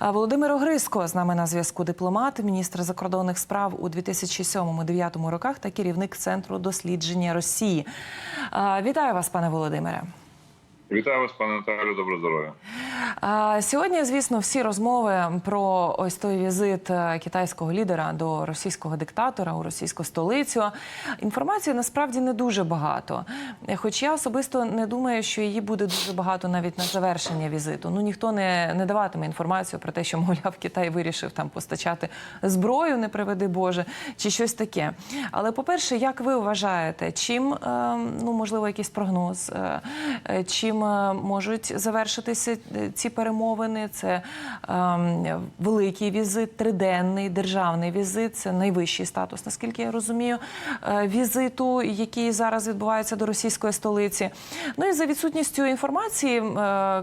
Володимир Огриско з нами на зв'язку. Дипломат, міністр закордонних справ у 2007-2009 роках та керівник центру дослідження Росії. Вітаю вас, пане Володимире. Вітаю вас, пане Наталю, добро здоров'я. Сьогодні, звісно, всі розмови про ось той візит е, китайського лідера до російського диктатора у російську столицю. Інформації насправді не дуже багато. Хоч я особисто не думаю, що її буде дуже багато навіть на завершення візиту. Ну ніхто не, не даватиме інформацію про те, що мовляв Китай вирішив там постачати зброю, не приведи Боже, чи щось таке. Але по-перше, як ви вважаєте, чим е, ну можливо якийсь прогноз, е, е, чим е, можуть завершитися е, ці перемовини? Це е, великий візит, триденний державний візит. Це найвищий статус, наскільки я розумію, е, візиту, який зараз відбувається до російської столиці. Ну і за відсутністю інформації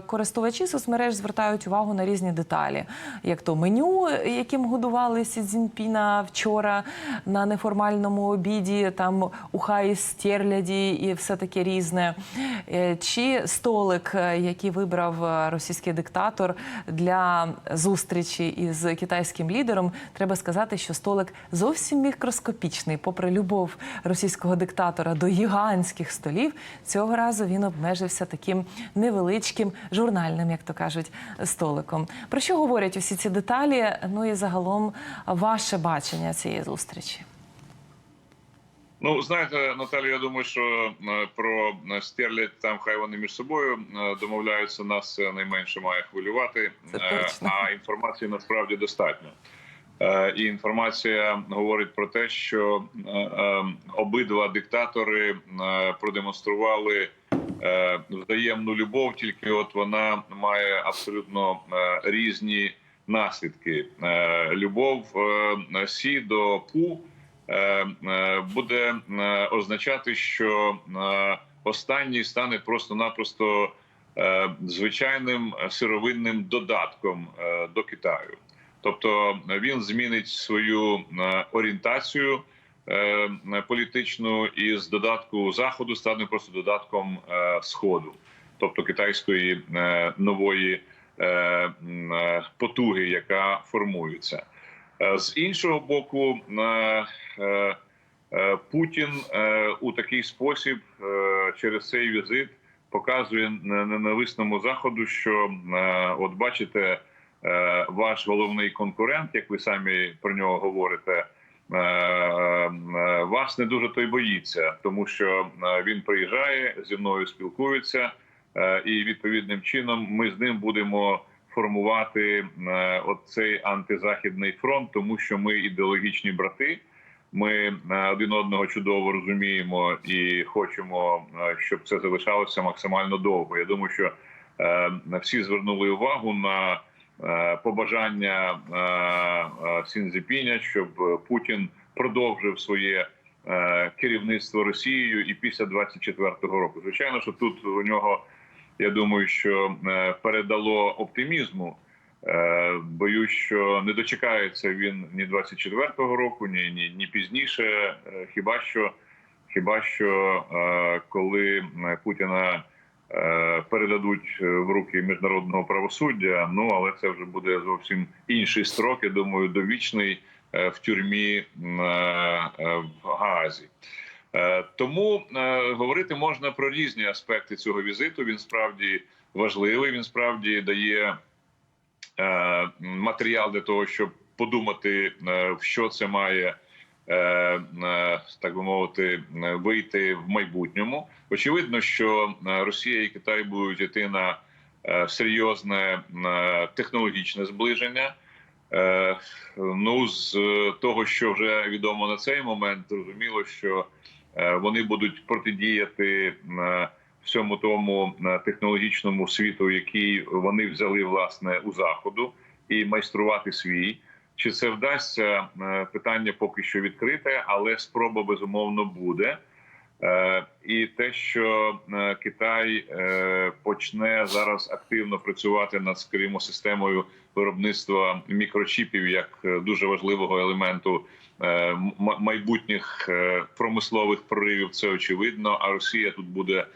користувачі соцмереж звертають увагу на різні деталі, як то меню, яким годували Сі Цзіньпіна вчора на неформальному обіді, там уха із стерляді і все таке різне. Чи столик, е, який вибрав е, російський диктатор для зустрічі із китайським лідером, треба сказати, що столик зовсім мікроскопічний, попри любов російського диктатора до гігантських столів. Цього разу він обмежився таким невеличким журнальним, як то кажуть, столиком. Про що говорять усі ці деталі? Ну і загалом ваше бачення цієї зустрічі. Ну, знаєте, Наталю, я думаю, що е, про Стерлядь там хай вони між собою е, домовляються. Нас найменше має хвилювати, Е, а інформації насправді достатньо. Е, І інформація говорить про те, що е, е, обидва диктатори е, продемонстрували е, взаємну любов, тільки от вона має абсолютно е, різні наслідки. Е, Любов е, Сі до Пу е, е, буде е, означати, що е, останній стане просто-напросто е, звичайним сировинним додатком е, до Китаю. Тобто він змінить свою е, орієнтацію е, політичну і з додатку заходу стане просто додатком е, сходу, тобто китайської е, нової е, е, потуги, яка формується. Е, З іншого боку, е, е, Путін у такий спосіб через цей візит показує ненависному заходу, що от бачите, ваш головний конкурент, як ви самі про нього говорите, вас не дуже той боїться, тому що він приїжджає зі мною спілкується, і відповідним чином ми з ним будемо формувати е, от цей антизахідний фронт, тому що ми ідеологічні брати. Ми е, один одного чудово розуміємо і хочемо, е, щоб це залишалося максимально довго. Я думаю, що всі звернули увагу на побажання е, щоб Путін продовжив своє керівництво Росією і після 24-го року. Звичайно, що тут у нього я думаю, що е, передало оптимізму. Е, Боюсь, що не дочекається він ні 24-го року, ні ні, ні пізніше. Е, Хіба що, хіба що коли Путіна передадуть в руки міжнародного правосуддя, ну але це вже буде зовсім інший строк. Я думаю, довічний в тюрмі в Гаазі. Е, Тому е, говорити можна про різні аспекти цього візиту. Він справді важливий. Він справді дає е, матеріал для того, щоб подумати, що це має. Так би мовити, вийти в майбутньому. Очевидно, що Росія і Китай будуть йти на серйозне технологічне зближення. Ну, з того, що вже відомо на цей момент, зрозуміло, що вони будуть протидіяти е, всьому тому е, технологічному світу, який вони взяли власне у заходу, і майструвати свій. Чи це вдасться? Е, Питання поки що відкрите, але спроба безумовно буде. Е, І те, що е, Китай е, почне зараз активно працювати над, скажімо, системою виробництва мікрочіпів як дуже важливого елементу майбутніх промислових проривів, це очевидно. А Росія тут буде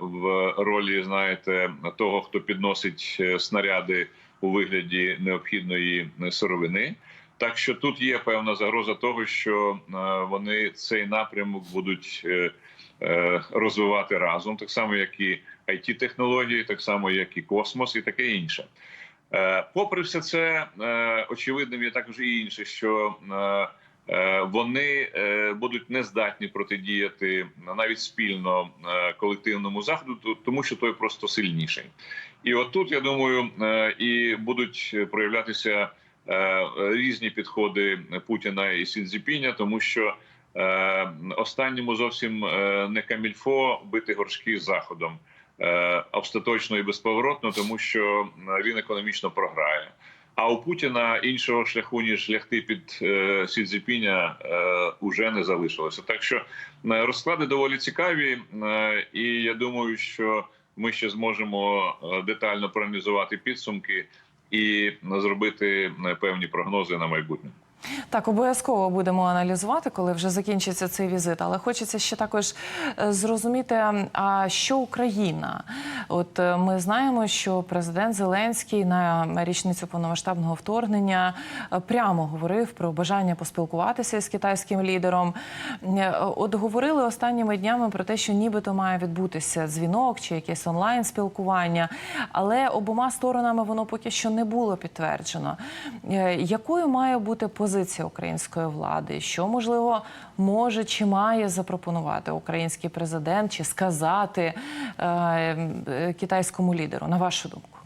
в ролі, знаєте, того, хто підносить снаряди у вигляді необхідної сировини. Так що тут є певна загроза того, що е, вони цей напрямок будуть е, е, розвивати разом, так само як і it технології, так само як і космос, і таке інше. Попри все це, очевидним є також і інше, що вони будуть не здатні протидіяти навіть спільно колективному заходу, тому що той просто сильніший. І отут, я думаю, і будуть проявлятися різні підходи Путіна і Сінзіпіня, тому що е, останньому зовсім е, не камільфо бити горшки з заходом е, остаточно і безповоротно, тому що е, він економічно програє. А у Путіна іншого шляху ніж лягти під е, Сі Цзіпіня, е, уже не залишилося. Так що е, розклади доволі цікаві, е, і я думаю, що ми ще зможемо е, детально проаналізувати підсумки і зробити е, певні прогнози на майбутнє. Так, обов'язково будемо аналізувати, коли вже закінчиться цей візит. Але хочеться ще також е, зрозуміти, а що Україна? От е, ми знаємо, що президент Зеленський на річницю повномасштабного вторгнення е, прямо говорив про бажання поспілкуватися з китайським лідером. Е, От говорили останніми днями про те, що нібито має відбутися дзвінок чи якесь онлайн спілкування, але обома сторонами воно поки що не було підтверджено. Якою має бути позиція української влади? Що можливо може чи має запропонувати український президент чи сказати китайському лідеру? На вашу думку?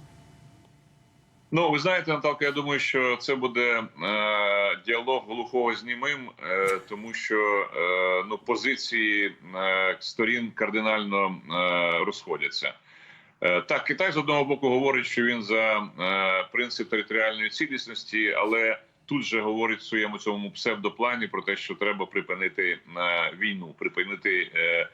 Ну, ви знаєте, Наталка, я думаю, що це буде е, діалог глухого з німим, е, тому що е, ну позиції е, сторін кардинально е, розходяться. Е, так, Китай з одного боку говорить, що він за е, принцип територіальної цілісності, але тут же говорить в своєму цьому псевдоплані про те, що треба припинити е, війну, припинити. Е, е,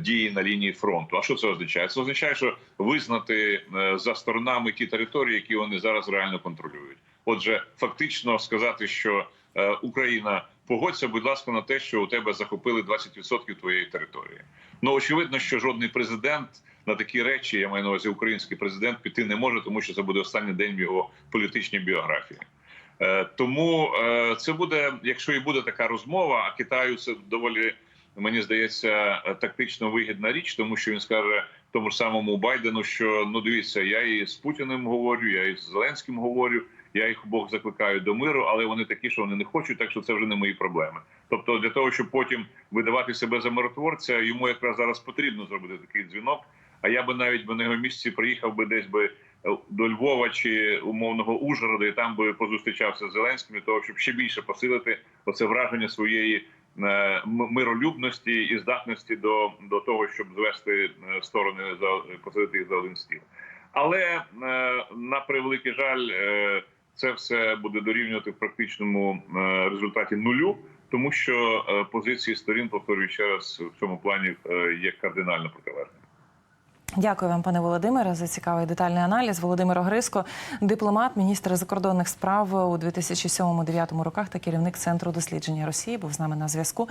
дії на лінії фронту. А що це означає? Це означає, що визнати е, за сторонами ті території, які вони зараз реально контролюють. Отже, фактично сказати, що е, Україна погодься, будь ласка, на те, що у тебе захопили 20% твоєї території. Ну очевидно, що жодний президент на такі речі, я маю на увазі український президент, піти не може, тому що це буде останній день в його політичній біографії. Е, Тому е, це буде, якщо і буде така розмова, а Китаю це доволі мені здається е, тактично вигідна річ, тому що він скаже тому ж самому Байдену, що ну дивіться, я і з Путіним говорю, я і з Зеленським говорю. Я їх обох закликаю до миру, але вони такі, що вони не хочуть, так що це вже не мої проблеми. Тобто, для того, щоб потім видавати себе за миротворця, йому якраз зараз потрібно зробити такий дзвінок. А я би навіть би на його місці приїхав би десь би е, до Львова чи умовного Ужгорода, і там би позустрічався з Зеленським для того, щоб ще більше посилити оце враження своєї миролюбності і здатності до, до того, щоб звести е, сторони за посадити їх за один стіл. Але е, на превеликий жаль, е, це все буде дорівнювати в практичному е, результаті нулю, тому що е, позиції сторін, повторюю ще раз, в цьому плані е, є кардинально протилежними. Дякую вам, пане Володимире, за цікавий детальний аналіз. Володимир Огриско, дипломат, міністр закордонних справ у 2007-2009 роках та керівник центру дослідження Росії, був з нами на зв'язку.